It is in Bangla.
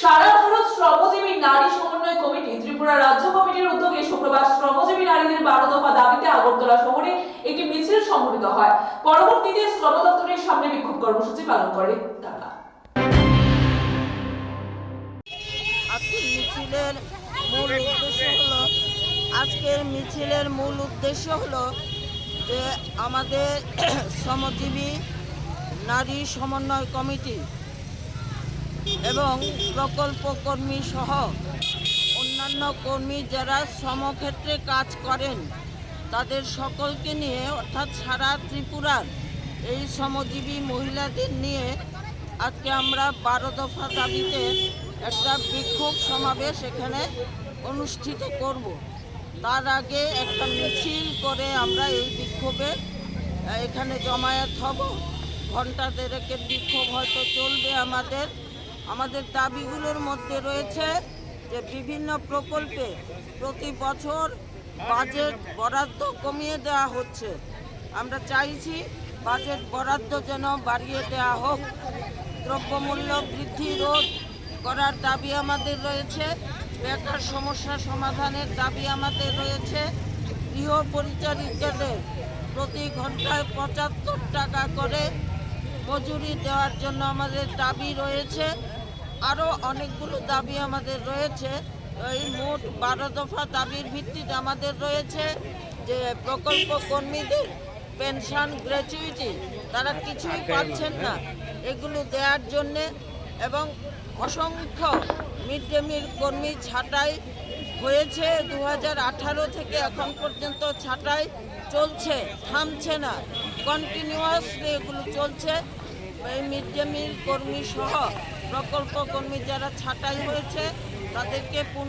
সারা ভারত শ্রমজীবী নারী সমন্বয় কমিটি, ত্রিপুরা রাজ্য কমিটির উদ্যোগে শুক্রবার শ্রমজীবী নারীদের বারো দফা দাবিতে আগরতলা শহরে একটি মিছিল সংঘটিত হয়। পরবর্তীতে শ্রম দপ্তরের সামনে বিক্ষোভ কর্মসূচি পালন করে তারা। আজকের মিছিলের মূল উদ্দেশ্য হলো, আজকের মিছিলের মূল উদ্দেশ্য হলো যে আমাদের শ্রমজীবী নারী সমন্বয় কমিটি এবং প্রকল্প কর্মী সহ অন্যান্য কর্মী যারা শ্রমক্ষেত্রে কাজ করেন, তাদের সকলকে নিয়ে, অর্থাৎ সারা ত্রিপুরার এই শ্রমজীবী মহিলাদের নিয়ে আজকে আমরা বারো দফা দাবিতে একটা বিক্ষোভ সমাবেশ এখানে অনুষ্ঠিত করব। তার আগে একটা মিছিল করে আমরা এই বিক্ষোভে এখানে জমায়েত হব। ঘণ্টা দেড়েকের বিক্ষোভ হয়তো চলবে আমাদের। আমাদের দাবিগুলোর মধ্যে রয়েছে যে বিভিন্ন প্রকল্পে প্রতি বছর বাজেট বরাদ্দ কমিয়ে দেওয়া হচ্ছে। আমরা চাইছি বাজেট বরাদ্দ যেন বাড়িয়ে দেওয়া হোক। দ্রব্যমূল্য বৃদ্ধি রোধ করার দাবি আমাদের রয়েছে। বেকার সমস্যা সমাধানের দাবি আমাদের রয়েছে। গৃহ পরিচারিকাদের প্রতি ঘন্টায় পঁচাত্তর টাকা করে মজুরি দেওয়ার জন্য আমাদের দাবি রয়েছে। আরও অনেকগুলো দাবি আমাদের রয়েছে। এই মোট বারো দফা দাবির ভিত্তিতে আমাদের রয়েছে যে প্রকল্প কর্মীদের পেনশন গ্র্যাচুইটি তারা কিছুই পাচ্ছেন না। এগুলো দেওয়ার জন্যে এবং অসংখ্য মিড ডে মিল কর্মী ছাঁটাই হয়েছে। দু হাজার আঠারো থেকে এখন পর্যন্ত ছাঁটাই চলছে থামছে না। কন্টিনিউয়াসলি এগুলো চলছে। এই মিড ডে মিল কর্মী সহ প্রকল্প কর্মী যারা ছাঁটাই হয়েছে তাদেরকে পুনঃ